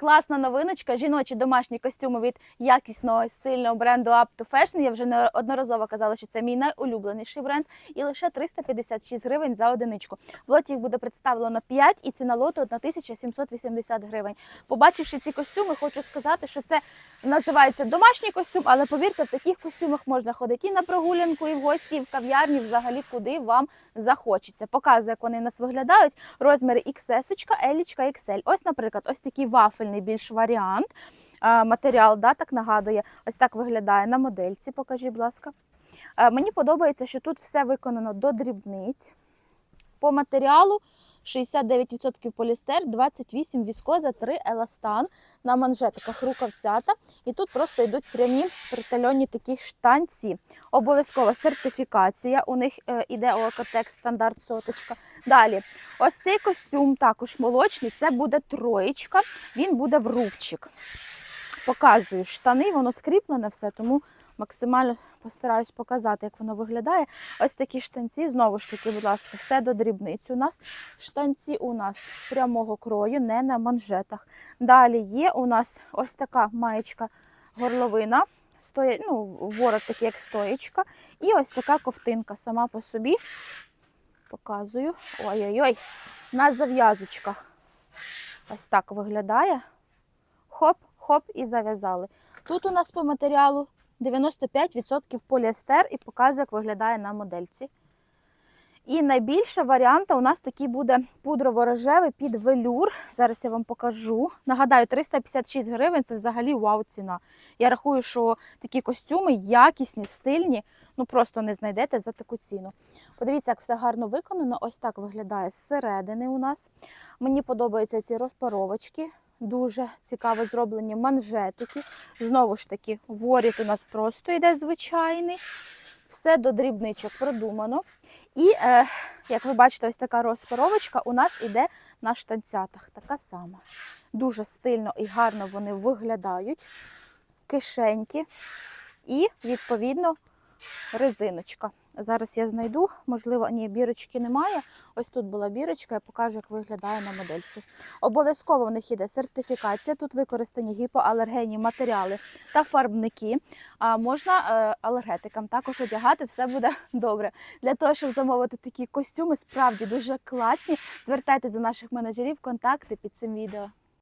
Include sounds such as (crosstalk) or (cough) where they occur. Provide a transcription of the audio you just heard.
Класна новиночка. Жіночі домашні костюми від якісного стильного бренду Up to Fashion. Я вже неодноразово казала, що це мій найулюбленіший бренд. І лише 356 гривень за одиничку. В лоті їх буде представлено 5 і ціна лоту 1780 гривень. Побачивши ці костюми, хочу сказати, що це називається домашній костюм, але повірте, в таких костюмах можна ходити і на прогулянку, і в гості, і в кав'ярні, взагалі куди вам захочеться. Показую, як вони нас виглядають. Розміри XS, L, XL. Ось, наприклад, ось такий вафельний більш варіант. Матеріал, да, так нагадує, ось так виглядає на модельці. Покажіть, будь ласка. Мені подобається, що тут все виконано до дрібниць. По матеріалу 69% полістер, 28% віскоза, 3 еластан на манжетиках рукавцята. І тут просто йдуть прямі притальонні такі штанці. Обов'язкова сертифікація. У них е, іде Окотекс стандарт соточка. Далі, ось цей костюм також молочний. Це буде троєчка, він буде в рубчик. Показую штани, воно скріплене все, тому максимально постараюсь показати, як воно виглядає. Ось такі штанці, знову ж таки, будь ласка, все до дрібниць у нас. Штанці у нас прямого крою, не на манжетах. Далі є у нас ось така маєчка горловина. Стоя, ну, ворот такий, як стоєчка. І ось така ковтинка сама по собі. Показую. Ой-ой-ой. На зав'язочках. Ось так виглядає. Хоп, хоп, і зав'язали. Тут у нас по матеріалу 95% поліестер і показує, як виглядає на модельці. І найбільша варіанта у нас такий буде пудрово-рожевий під велюр. Зараз я вам покажу. Нагадаю, 356 гривень це взагалі вау ціна. Я рахую, що такі костюми якісні, стильні, ну просто не знайдете за таку ціну. Подивіться, як все гарно виконано. Ось так виглядає зсередини у нас. Мені подобаються ці розпаровочки. Дуже цікаво зроблені манжетики. Знову ж таки, воріт у нас просто йде звичайний. Все до дрібничок продумано. І, е, як ви бачите, ось така розпаровочка у нас іде на штанцятах. Така сама. Дуже стильно і гарно вони виглядають. Кишеньки. І, відповідно, резиночка. Зараз я знайду, можливо, ні, бірочки немає. Ось тут була бірочка, я покажу, як виглядає на модельці. Обов'язково в них іде сертифікація. Тут використані гіпоалергенні матеріали та фарбники. А можна е, алергетикам також одягати, все буде (laughs) добре. Для того, щоб замовити такі костюми, справді дуже класні. Звертайтеся до наших менеджерів, контакти під цим відео.